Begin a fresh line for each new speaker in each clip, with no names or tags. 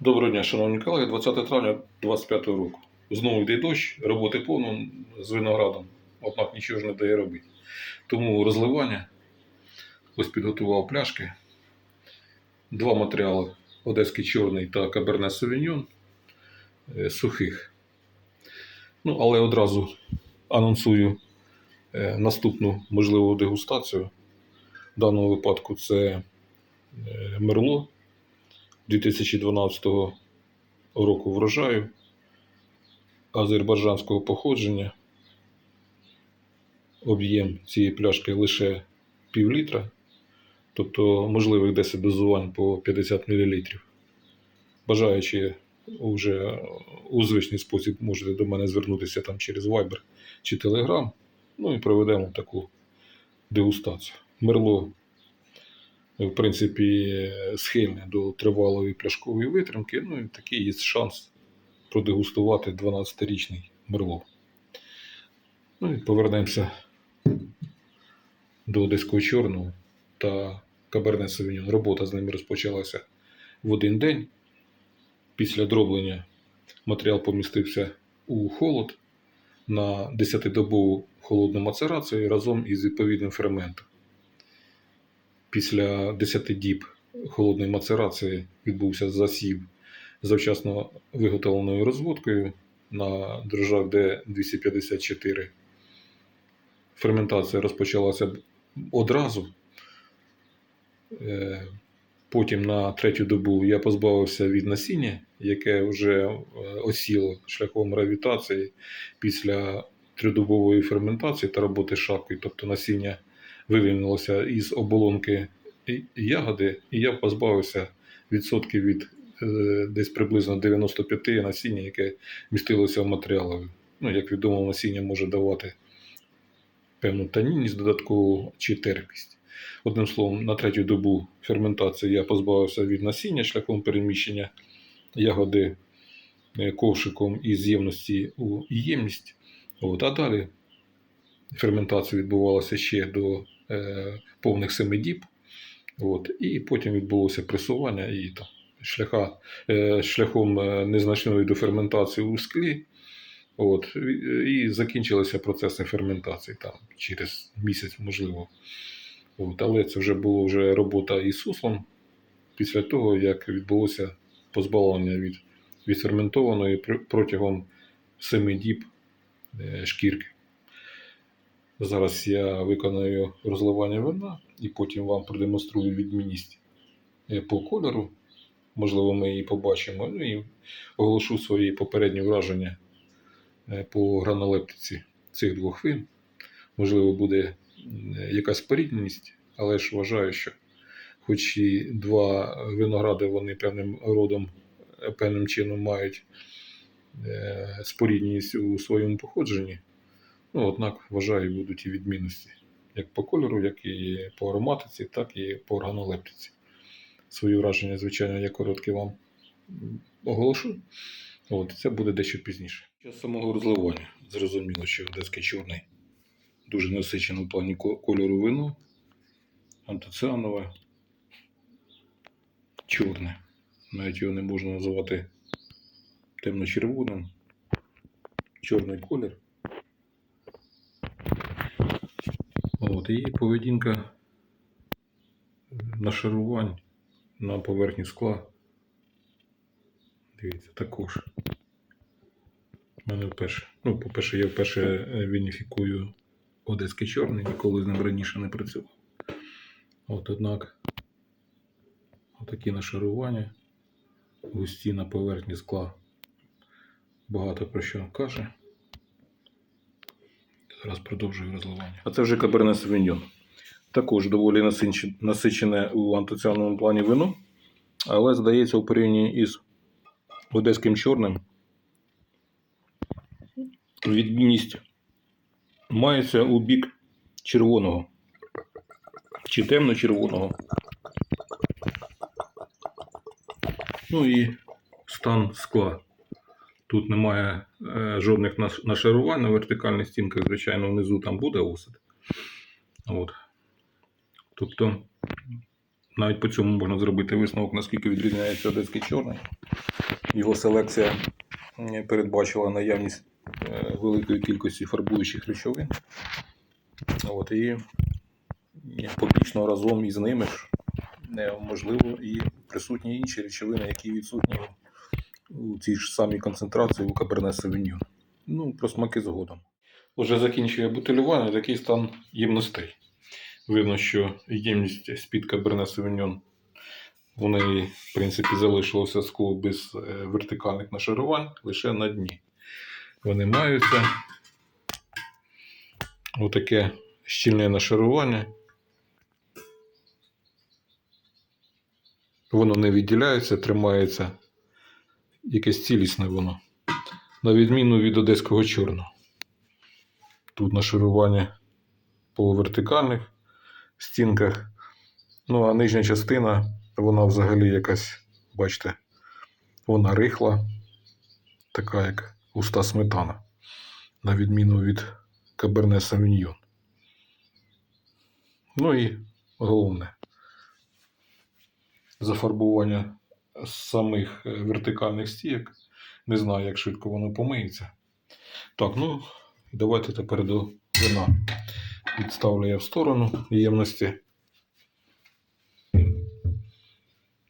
Доброго дня, шановні колеги. 20 травня 2025 року. Знову йде дощ, роботи повно з виноградом, однак нічого ж не дає робити. Тому розливання. Ось підготував пляшки. Два матеріали: Одеський чорний та Каберне Совіньон е, сухих. Ну, але одразу анонсую е, наступну можливу дегустацію. В даному випадку це е, Мерло 2012 року врожаю азербайджанського походження. Об'єм цієї пляшки лише пів літра, тобто можливих 10 дозувань по 50 мл. Бажаючи вже у звичний спосіб можете до мене звернутися там через Viber чи Telegram. Ну і проведемо таку дегустацію. Мерло в принципі, схильне до тривалої пляшкової витримки. Ну і такий є шанс продегустувати 12-річний мерло. Ну і повернемося до Одеського чорного та Каберне Совіньон. Робота з ними розпочалася в один день. Після дроблення матеріал помістився у холод на 10-добову холодну мацерацію разом із відповідним ферментом після 10 діб холодної мацерації відбувся засів завчасно виготовленою розводкою на дрожжах Д254. Ферментація розпочалася одразу. Е, Потім на третю добу я позбавився від насіння, яке вже е, осіло шляхом гравітації після тридобової ферментації та роботи шапкою, тобто насіння вивільнилося із оболонки ягоди, і я позбавився відсотків від е, десь приблизно 95 насіння, яке містилося в матеріалах. Ну, як відомо, насіння може давати певну танінність додаткову чи терпість. Одним словом, на третю добу ферментації я позбавився від насіння шляхом переміщення ягоди е, ковшиком із ємності у ємність. От, а далі ферментація відбувалася ще до повних семи діб. От, і потім відбулося пресування і там, шляха, е, шляхом е, незначної доферментації у склі. От, і- закінчилися процеси ферментації там, через місяць, можливо. От, але це вже була вже робота із суслом після того, як відбулося позбавлення від, від ферментованої протягом 7 діб е, шкірки. Зараз я виконаю розливання вина і потім вам продемонструю відмінність е, по кольору. Можливо, ми її побачимо. Ну і оголошу свої попередні враження е, по гранолептиці цих двох вин. Можливо, буде якась порідність, але ж вважаю, що хоч і два виногради вони певним родом, е, певним чином мають спорідність у своєму походженні. Ну, однак, вважаю, будуть і відмінності як по кольору, як і по ароматиці, так і по органолептиці. Свої враження, звичайно, я коротке вам оголошу. От, це буде дещо пізніше. Час самого розливання. Зрозуміло, що одеський чорний дуже насичений в плані кольору вино, антоціанове, чорне. Навіть його не можна називати темно-червоним. Чорний колір. От, і поведінка нашарувань на поверхні скла. Дивіться, також. У мене вперше. Ну, по-перше, я вперше е, вініфікую одеський чорний, ніколи з ним раніше не працював. От, однак, отакі нашарування, густі на поверхні скла. Багато про що каже. Зараз продовжую розливання. А це вже Каберне Савіньон. Також доволі насичене- у антоціанному плані вино, але здається, у порівнянні із одеським чорним відмінність мається у бік червоного чи темно-червоного. Ну і стан скла. Тут немає е, жодних нашарувань на вертикальних стінках, звичайно, внизу там буде осад. От. Тобто, навіть по цьому можна зробити висновок, наскільки відрізняється одеський чорний Його селекція передбачила наявність е, великої кількості фарбуючих речовин. От, і побічно разом із ними е, можливо і присутні інші речовини, які відсутні у цій ж самій концентрації у Каберне Савіньон. Ну, про смаки згодом. Уже закінчує бутилювання, такий стан ємностей. Видно, що ємність з-під Каберне Савіньон у неї, в принципі, залишилося скло без е, вертикальних нашарувань лише на дні. Вони маються. Отаке щільне нашарування. Воно не відділяється, тримається якесь цілісне воно. На відміну від одеського чорного. Тут нашарування по вертикальних стінках. Ну, а нижня частина, вона взагалі якась, бачите, вона рихла, така як густа сметана, на відміну від Каберне Савіньйон. Ну і головне, зафарбування самих е, вертикальних стійок. Не знаю, як швидко воно помиється. Так, ну, давайте тепер до вина. Відставлю я в сторону ємності.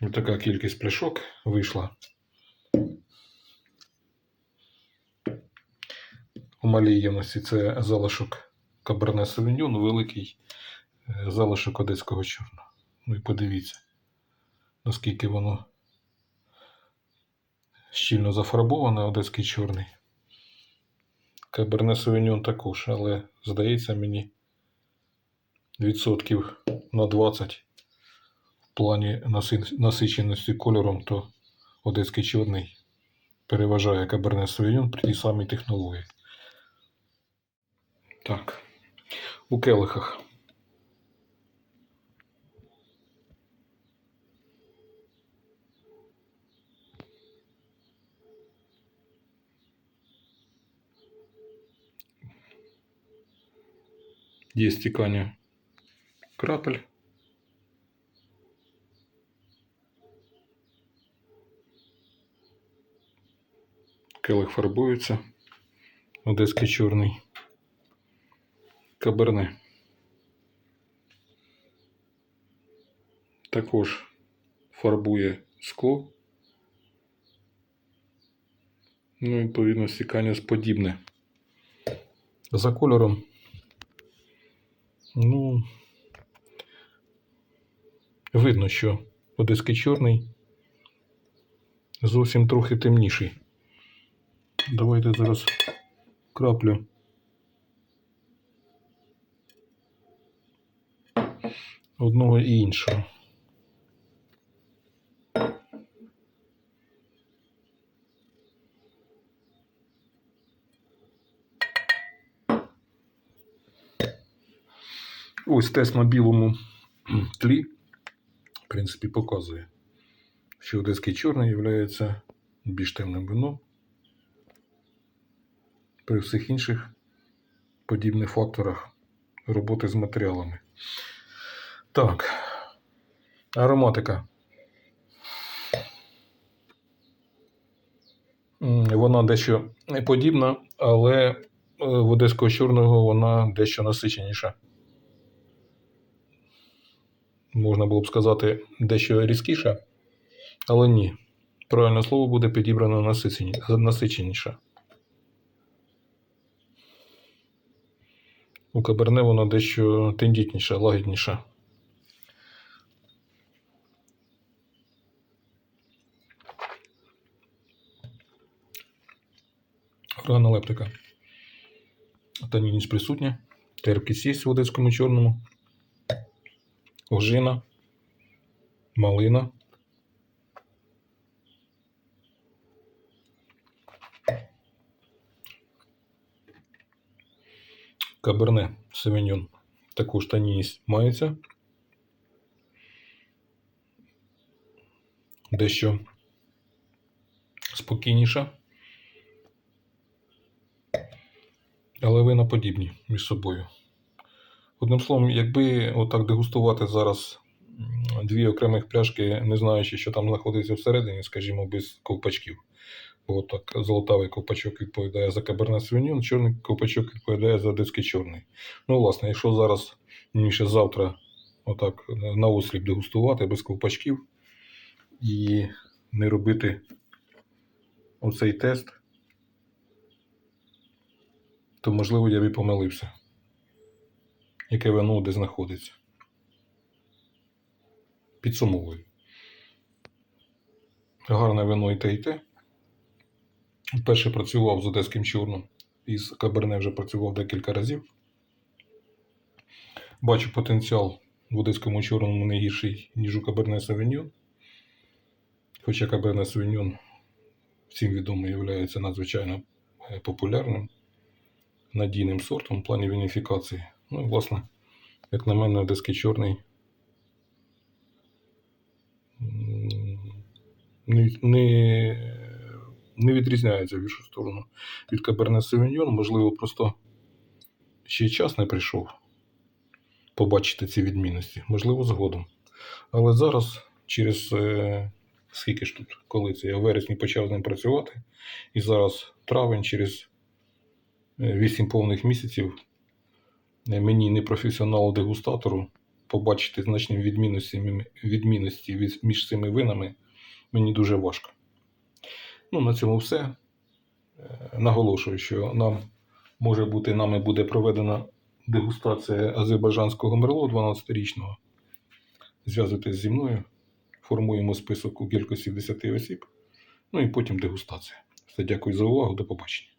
Ось така кількість пляшок вийшла. У малій ємності це залишок Каберне Савіньйон, великий е, залишок одеського чорного. Ну і подивіться, наскільки воно щільно зафарбоване, одеський чорний. Каберне Савіньон також, але здається мені відсотків на 20 в плані насиченості кольором, то одеський чорний переважає Каберне Савіньон при тій самій технології. Так, у келихах. Є стікання крапель. Келих фарбується. Одеський чорний. Каберне. Також фарбує скло. Ну, відповідно, стікання подібне. За кольором Ну, видно, що одеський чорний зовсім трохи темніший. Давайте зараз краплю. Одного і іншого. Ось тест на білому тлі, в принципі, показує, що одеський чорний є більш темним вином. При всіх інших подібних факторах роботи з матеріалами. Так, ароматика. Вона дещо подібна, але е, в одеського чорного вона дещо насиченіша можна було б сказати, дещо різкіша, але ні. Правильне слово буде підібрано насиченіше. У каберне воно дещо тендітніше, лагідніше. Органолептика. Танінність присутня. Терпкість є в одеському чорному ожина, малина. Каберне Савіньон також танінність мається. Дещо спокійніша. Але вина подібні між собою. Одним словом, якби отак дегустувати зараз дві окремих пляшки, не знаючи, що там знаходиться всередині, скажімо, без ковпачків. Бо золотавий ковпачок відповідає за кабернет свиньон, чорний ковпачок відповідає за диски чорний. Ну, власне, якщо зараз, ніж завтра, отак на осліп дегустувати без ковпачків і не робити оцей тест, то можливо я б і помилився. Яке вино де знаходиться. Підсумовую. Гарне вино і те, і те. Вперше працював з одеським чорном. Із Каберне вже працював декілька разів. Бачу потенціал в одеському чорному не гірший, ніж у Каберне Савіньон. Хоча Каберне Савіньон всім відомо є надзвичайно е, популярним, надійним сортом в плані вініфікації. Ну власне, як на мене, одеський чорний не, не, не відрізняється в іншу сторону від Каберне Савіньон. Можливо, просто ще час не прийшов побачити ці відмінності. Можливо, згодом. Але зараз, через е, скільки ж тут, коли це я в вересні почав з ним працювати, і зараз травень, через 8 повних місяців е, мені, непрофесіоналу дегустатору, побачити значні відмінності, відмінності між цими винами мені дуже важко. Ну, на цьому все. Е, Наголошую, що нам може бути, нами буде проведена дегустація азербайджанського мерло 12-річного. Зв'язуйтесь зі мною, формуємо список у кількості 10 осіб, ну і потім дегустація. Все, дякую за увагу, до побачення.